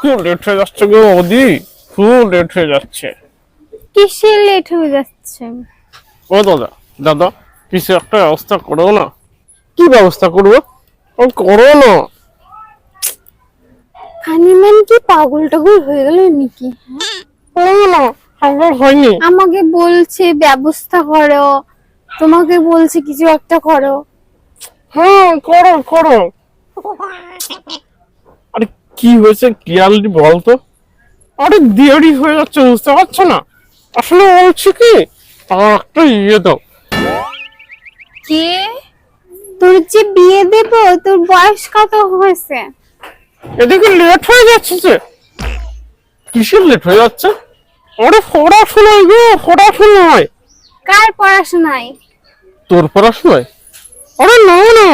খুব লেট হয়ে যাচ্ছে গো ওদি খুব লেট হয়ে যাচ্ছে। কিসে লেট হয়ে যাচ্ছে? ও দাদা দাদা কিছু একটা ব্যবস্থা করো না। কি ব্যবস্থা করব? ও করো না। হানিম্যান কি পাগল টাগল হয়ে গেল নাকি? করো না আমার হয়নি। আমাকে বলছে ব্যবস্থা করো। তোমাকে বলছে কিছু একটা করো। হ্যাঁ করো করো। কি হয়েছে? ক্লিয়ারলি বলতো আরে দেরি হয়ে যাচ্ছে বুঝতে পারছ না? আসলে বলছি কি আমার একটা ইয়ে দাও। কে? তোর যে বিয়ে দেব তোর বয়স কত হয়েছে? এদিকে লেট হয়ে যাচ্ছে যে। কিসের লেট হয়ে যাচ্ছে? আরে পড়াশোনায় গো পড়াশোনায় কার পড়াশোনায়? তোর পড়াশোনায়? আরে না না।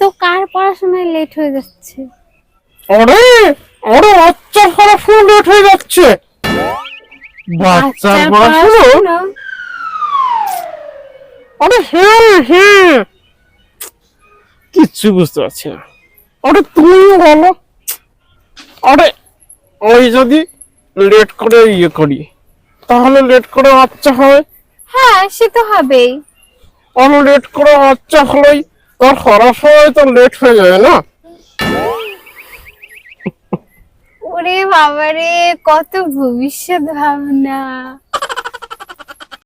তো কার পড়াশোনায় লেট হয়ে যাচ্ছে? আরে আরে বাচ্চার পড়াশোনা লেট হয়ে যাচ্ছে। বাচ্চার পড়াশোনা? আরে হ্যাঁ হ্যাঁ কিচ্ছু বুঝতে পারছি না। আরে তুমিও বলো। আরে ওই যদি লেট করে ইয়ে করি তাহলে লেট করে বাচ্চা হয়? হ্যাঁ সে তো হবেই। আর লেট করে বাচ্চা হলেই তার করার সময় তো লেট হয়ে যাবে না? ওরে বাবারে কত ভবিষ্যৎ ভাবনা।